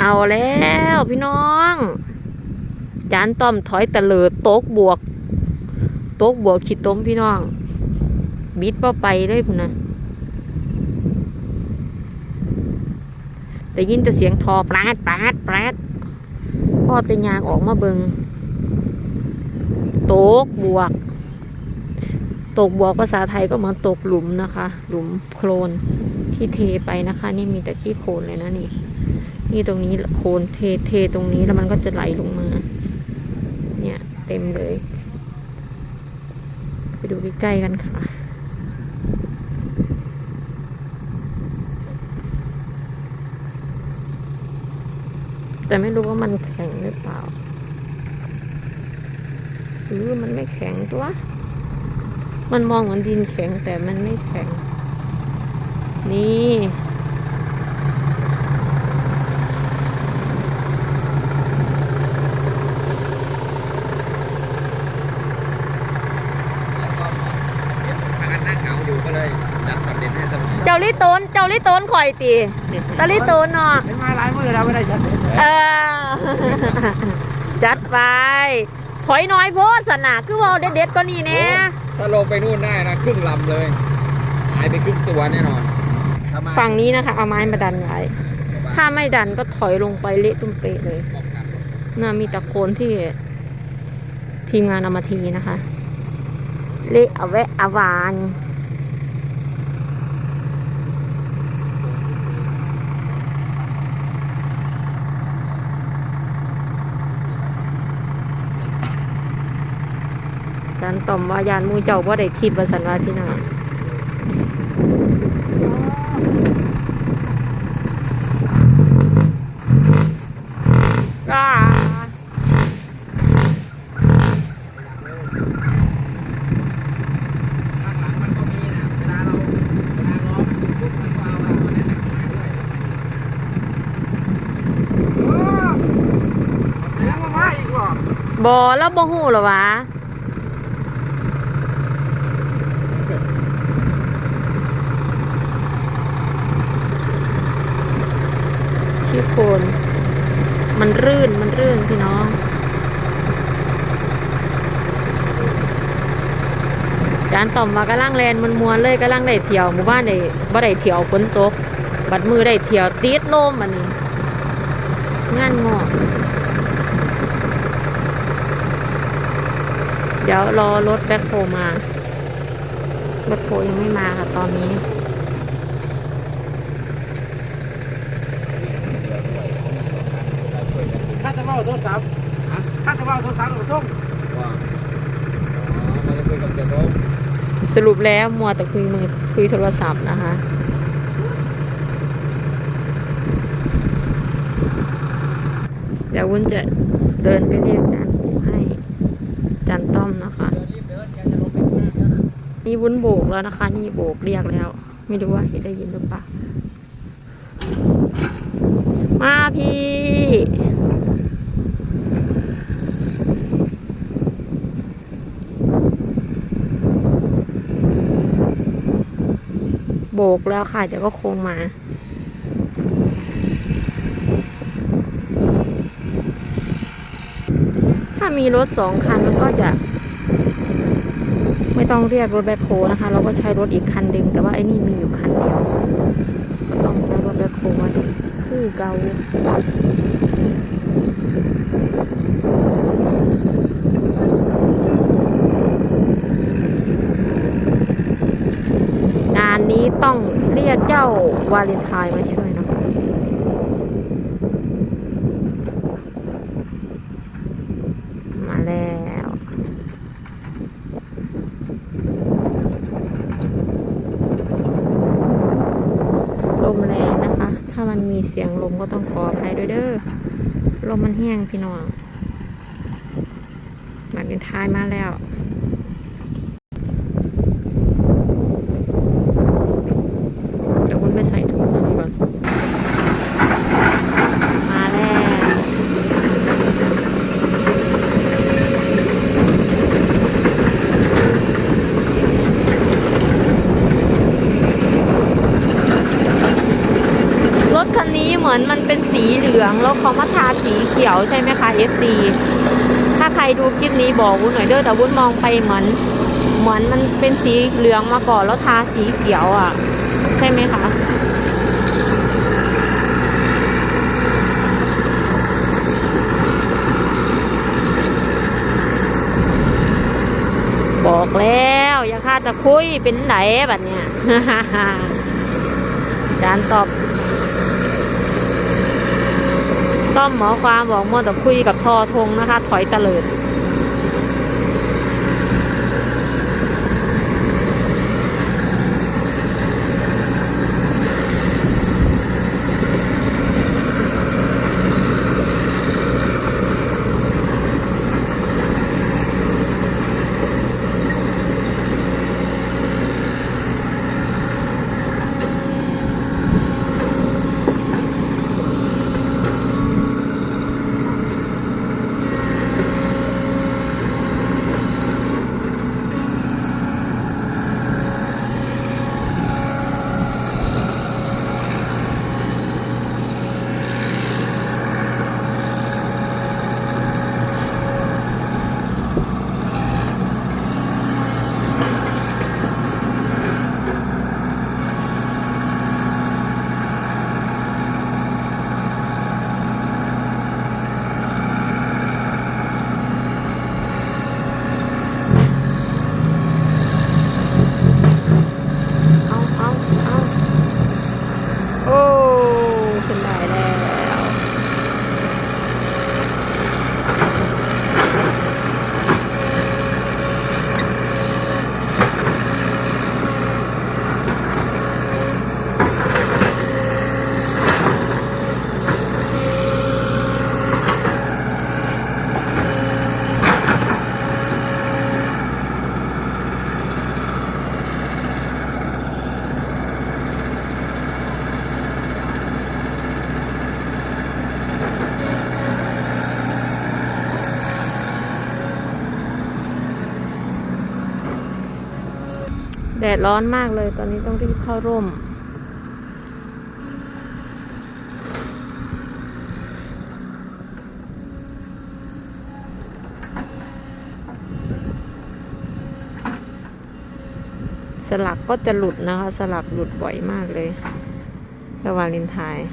เอาแล้วพี่น้อง จานต้อมถอยตะเลิดโต๊กบวก โต๊กบวกขีดต้มพี่น้อง บิดเป้าไปเลยพุ่นะได้ยินแต่เสียงทอปราดปราดปราดพ่อตะยางออกมาเบิงโต๊กบวกตกบวกภาษาไทยก็เหมือนตกหลุมนะคะ หลุมโคลนที่เทไปนะคะ นี่มีแต่ขี้โคลนเลยนะนี่ นี่ตรงนี้โคนเทเทตรงนี้แล้วมันก็จะไหลลงมา เนี่ยเต็มเลย ไปดูใกล้ๆกันค่ะแต่ไม่รู้ว่ามันแข็งหรือเปล่า หรือมันไม่แข็งตัว มันมองเหมือนดินแข็งแต่มันไม่แข็ง นี่ ทางนั้นนั่งเหงาอยู่ ก็เลยจัดคอนเทนต์ให้สมุนเจ้าลิโตนเจ้าลิโตนข่อยตีตาลิโตนเนาะเป็นมาหลายมือแล้วไม่ได้จัดเออจัดไปถอยน้อยโพดสนะคือเว่าเด็ดๆก็นี่แน่ถ้าลงไปนู่นได้นะครึ่งลำเลยหายไปครึ่งตัวแน่นอนถ้ามาฝั่งนี้นะคะ เอาไม้มาดันไว้ถ้าไม่ดันก็ถอยลงไปเละตุ้มเปะเลยป้องกันน่ามีแต่โคนที่ ทีมงานเอามาทีนะคะ เละเอาแวะอาวาน จานต่อมว่ายานหมูเจ้าว่าได้คลิปว่าสันว่าพี่น้องอ่าข้างหลังมันก็มีนะเวลาเราเวลาล้อมันปุ๊บมันก็เอาเอาตัวนั้นมาด้วยเสียงมามาอีกว่ะ บอแล้วบ่หูเหรอวะ ขี้โคน มันรื่นมันรื่นพี่น้องจานต่อมว่ากำลังแลนมันมวนเลยกำลังได้เที่ยวหมู่บ้านได้บ่ได้เที่ยวฝนตก บัดมือได้เที่ยวติดลมอันนี้งานงอกเดี๋ยวรอรถแบ็คโฮมาแบ็คโฮยังไม่มาค่ะตอนนี้ ข้าจะว่า โทรศัพท์ข้าจะว่าโทรศัพท์เราส่งว่าอ๋อมันจะคุยกับเสียโดมสรุปแล้วมัวแต่คุยมือคุยโทรศัพท์นะคะเดี๋ยววุ้นจะเดินไปเรียกจานปูให้จานต้อมนะคะรีบเดินแกจะลงไปข้างหน้าแล้วนะนี่วุ้นโบกแล้วนะคะ นี่โบกเรียกแล้ว ไม่รู้ว่าเห็นได้ยินหรือเปล่ามาพี่ โบกแล้วค่ะ เดี๋ยวก็โค้งมา ถ้ามีรถสองคันมันก็จะ ไม่ต้องเรียกรถแบ็คโฮนะคะ เราก็ใช้รถอีกคันหนึ่งแต่ว่าไอ้นี่มีอยู่คันเดียว ก็ต้องใช้รถแบ็คโฮไว้คือเกางานนี้ ต้องเรียกเจ้าวาเลนไทน์มาช่วยนะมาแล้วลมแรงนะคะ ถ้ามันมีเสียงลมก็ต้องขออภัยด้วยเด้อลมมันแห้งพี่น้องมาเป็นท้ายมาแล้ว เดี๋ยวคุณไปใส่ถุงมือก่อน มาแล้ว รถคันนี้เหมือนมันเป็น เป็นสี เหลืองแล้วเขามาทาสีเขียวใช่ไหมคะ FC ถ้าใครดูคลิปนี้บอกวุ้นหน่อยเด้อแต่วุ้นมองไปเหมือน เหมือนมันเป็นสีเหลืองมาก่อนแล้วทาสีเขียวอะ ใช่ไหมคะบอกแล้วอย่าคาดตะคุยเป็นไหนแบบเนี้ยอาจารตอบ ต้อมหมอความบอกมัวแต่คุยกับทอทงนะคะ ถอยตะเลิด เอาเอาเอาโอ้ขึ้นได้แล้ว แดดร้อนมากเลยตอนนี้ต้องรีบเข้าร่ม สลักก็จะหลุดนะคะ สลักหลุดบ่อยมากเลยแค่วาเลนไทน์